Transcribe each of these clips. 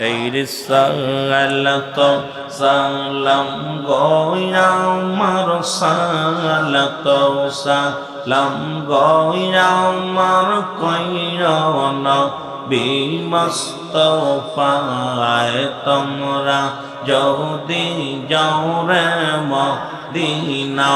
এই সালাত সালাম গোয়ামার সালাত সালাম গোয়ামার কইরন বিমস্তফায় তোমরা যদি যাও রে মদিনা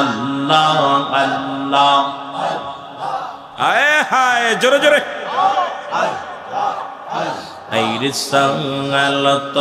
আল্লাহ আল্লাহ। আয় হায়, জোরে জোরে। Aire সালাত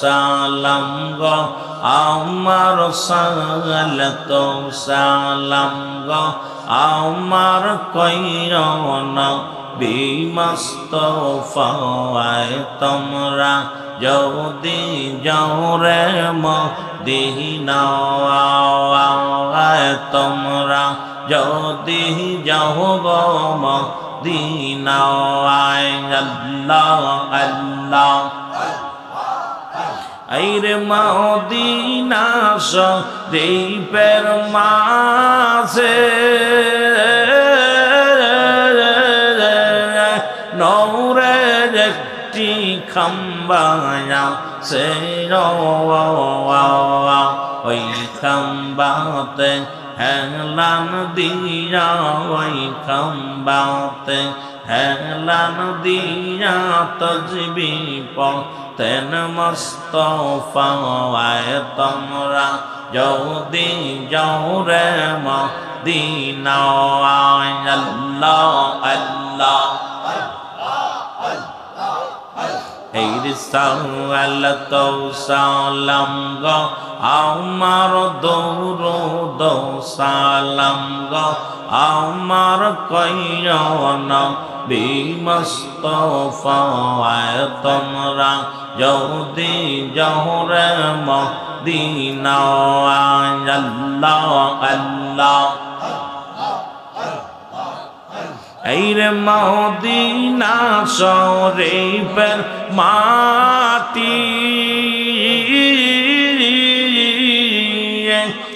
সালাম গো আমার সালাত সালাম গো আমার কইরন বিমস্তফায় তোমরা যদি যাও রে মদিনা তোমরা যদি যাও গো মদিনা আল্লাহ আল্লাহ। আইরে মদিনা শরীফের মাঝে একটি খাম্বায়া সে ওই খাম্বাতে হেলান দিয়া ওই খাম্বাতে হেলান দিয়া তজবি পতেন মস্তফায় তোমরা যদি যাও রে মদিনা আল্লাহ আল্লাহ এই সালাত সালাম গো আমার দৌরদ সালাম গো আমার কয়ন বিমস্তফায় তোমরা যদি জহরে মদিনা আল্লাহ আল্লাহ এইরে মদিনা শরীফের মাটি।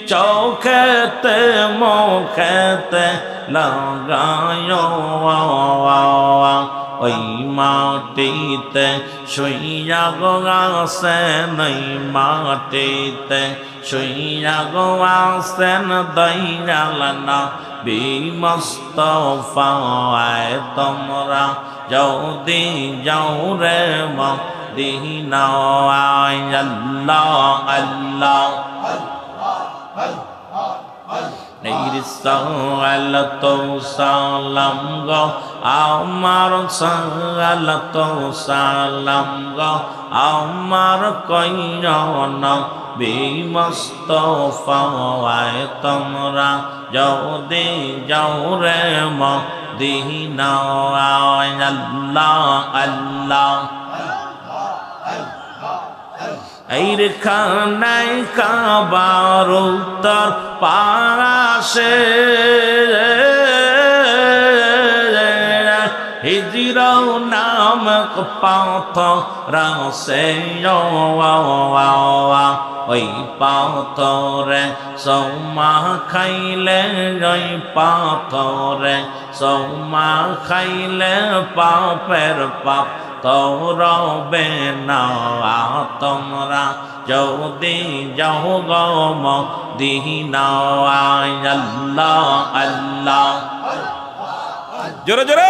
চৌখেতে, মুখেতে লাগায়। ওই মাটিতে শুইয়া গোয়াসে নই মাটিতে শুইয়া গোয়াসেন দইয়ালনা বিমস্তফায় তোমরা যদি যাও রে মদিনা আল্লাহ আল্লাহ সালাত সালাম গো আমার সালাত সালাম গো আমার কইরন বিমস্তফায় তোমরা যদি যাও রে মদিনা আল্লাহ আল্লাহ। এইর খানাই কাবার উত্তর পাশে হিজিরাও নামক পাথ রাসে ওই পাথরে সৌমা খাইলে, ওই পাথরে সৌমা খাইলে পাপের পাপ। তৌরবে না তোমরা যদি যাও গম দিহিনা আল্লাহ আল্লাহ। জোরে জোরে।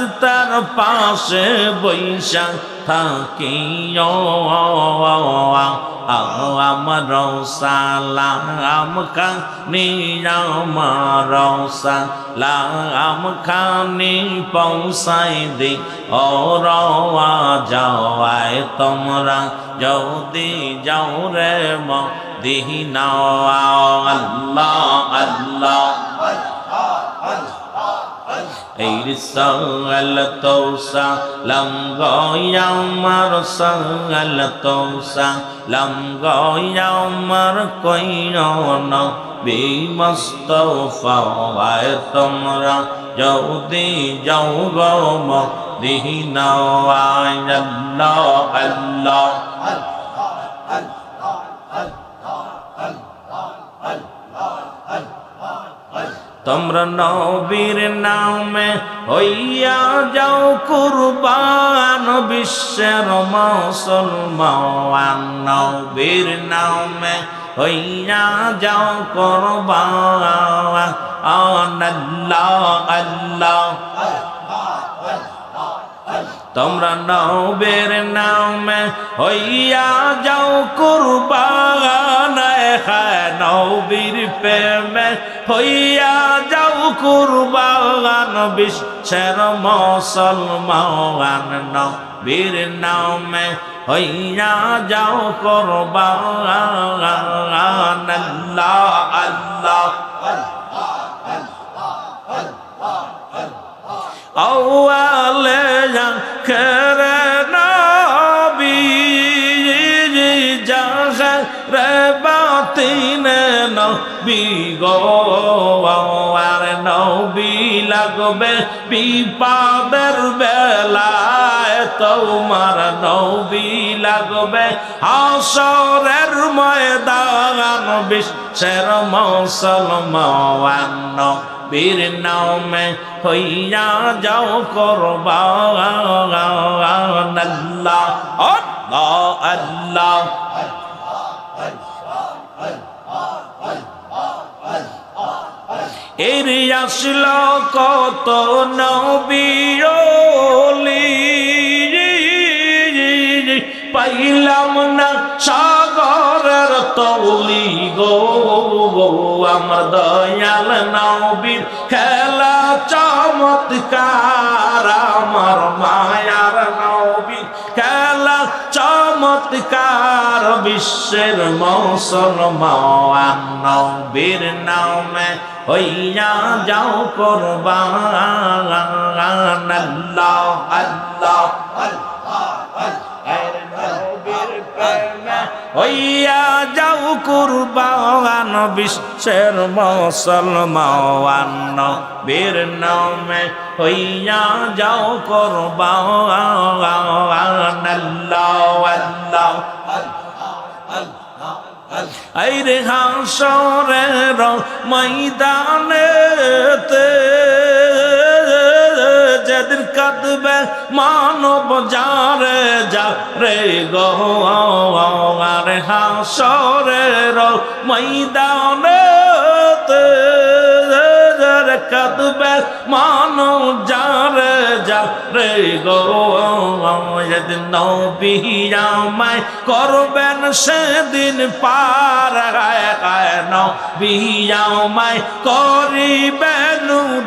রাস্তার পাশে বৈশাখ থাকি আমার সালাম খানি আমার সালাম খানি পৌঁছাই দি। ও রওয়া যাওয়ায় তোমরা যদি যাও রে মদিনা আল্লাহ আল্লাহ। এই সাল তো সালাম গয়ামার সাল তো সালাম গয়ামার কইন বিমস্তফায় তোমরা যদি যাও তোমরা নবীর নামে হইয়া যাও কুরবান বিশ্বের মুসলমান। নবীর নামে হইয়া যাও কুরবান। আল্লাহ আল্লাহ তোমরা নবের নামে হইয়া যাও কুরবান হ্যাঁ নবীর প্রেমে। হইয়া যাও কুরবান, বিশ্বের মুসলমান, নবীর নামে হইয়া যাও কুরবান। আল্লাহ আল্লাহ আওয়ালে গো আর নবী লাগবে বিপাদের বেলায়, তোমার নবী লাগবে হাসরের ময়দান, বিশ্বের মুসলমান বীর নামে হইয়া যাও করবান। আল্লাহ আল্লাহ আল্লাহ। এর আসল কত নবীলি পাইলাম না সাগরের তৌলি গো। আমার দয়াল নবীর খেলা চমৎকার, আমার মায়ার বিশ্বের মুসলমান নবীর নামে হইয়া যাও করবান। হইয়া যাও কুরবান বিশ্বের মুসলমান বীর নামে হইয়া যাও করবান। আল্লাহ আল্লাহ আইরে হাসরের ময়দানেতে। যেদিন কাঁদবে মানব যারে যা রে গো। আরে ময়দানেতে। কাঁদবে মানব যারে যা রে গো। যেদিন নবী আমায় করবেন সেদিন পার নবী আমায় করিবেন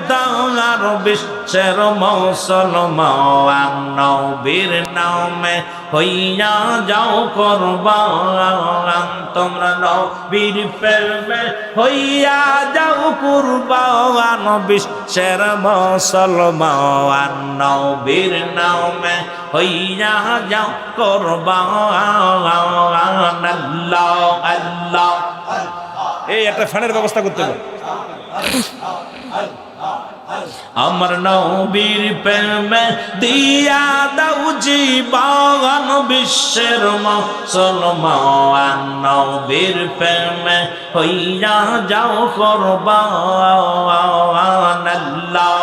দাঁড় বিশ্বের মুসলমান নবীর নামে হইয়া যাও করবান। তোমরা নবীর প্রেমে হইয়া যাও কুরবান। বিশ্বের মুসলমান নবীর নামে হইয়া যাও করবান। আল্লাহ আল্লাহ। এই একটা ফ্যানের ব্যবস্থা করতে হবে। আমার নবীর প্রেমে দিয়া দাও জীবন বিশ্বের মুসলমান। নবীর প্রেমে হইয়া যাও করবান। আল্লাহ। আল্লাহ